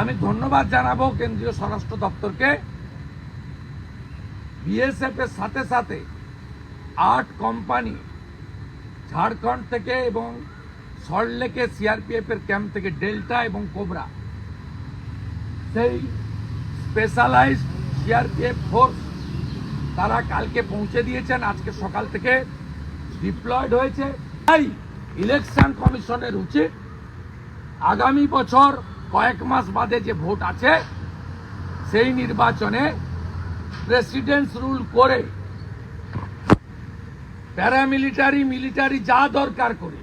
আমি ধন্যবাদ জানাব কেন্দ্রীয় স্বরাষ্ট্র দপ্তরকে। বিএসএফ এর সাথে সাথে আট কোম্পানি ঝাড়খণ্ড থেকে এবং সল্টলেকে সিআরপিএফ এর ক্যাম্প থেকে ডেল্টা এবং কোবরা। সেই স্পেশালাইজড সিআরপিএফ ফোর্স তারা কালকে পৌঁছে দিয়েছেন, আজকে সকাল থেকে ডিপ্লয়েড হয়েছে। তাই ইলেকশন কমিশনের উচিত আগামী বছর কয়েক মাস বাদে যে ভোট আছে, সেই নির্বাচনে প্রেসিডেন্স রুল করে প্যারামিলিটারি মিলিটারি যা দরকার করে,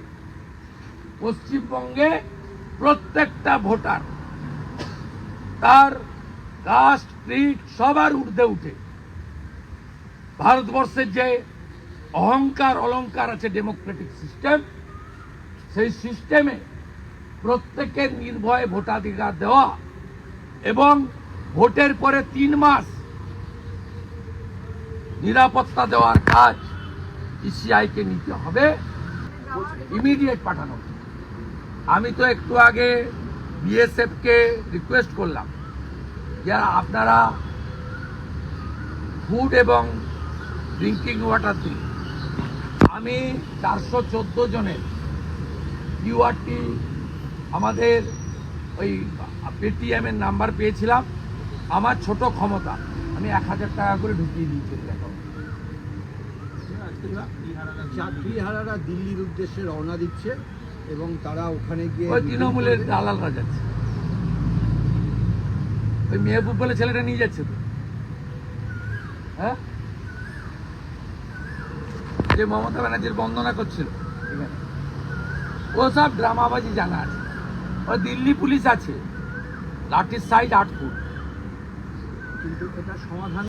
পশ্চিমবঙ্গে প্রত্যেকটা ভোটার তার কাস্ট ক্রিড সবার ঊর্ধ্বে উঠে। ভারতবর্ষের যে অহংকার, অলংকার আছে ডেমোক্রেটিক সিস্টেম সেই সিস্টেমে প্রত্যেকের নির্ভয়ে ভোটাধিকার দেওয়া এবং ভোটের পরে তিন মাস নিরাপত্তা দেওয়ার কাজ ইসিআইকে নিতে হবে। ইমিডিয়েট পাঠানো। আমি তো একটু আগে বিএসএফ কে রিকোয়েস্ট করলাম। যে আপনারা ফুড এবং ড্রিঙ্কিং ওয়াটার দিন। আমি চারশো চোদ্দ জনের কিউআরটি আমাদের ওই পেটিএমের নাম্বার পেয়েছিলাম। আমার ছোট ক্ষমতা। আমি এক হাজার টাকা করে ঢুকিয়ে দিয়েছি দেখো যাত্রীহারারা দিল্লির উদ্দেশ্যে রওনা দিচ্ছে এবং তারা ওখানে গিয়ে ওই তৃণমূলের দালালরা যাচ্ছে। ওই মেহবুব বলে ছেলেটা নিয়ে যাচ্ছে তো। হ্যাঁ? যে মমতা ব্যানার্জির বন্দনা করছিল। ও সব ড্রামাবাজি জানা আছে। ও দিল্লি পুলিশ আছে। লাঠির সাইজ আট ফুট। কিন্তু এটা সমাধান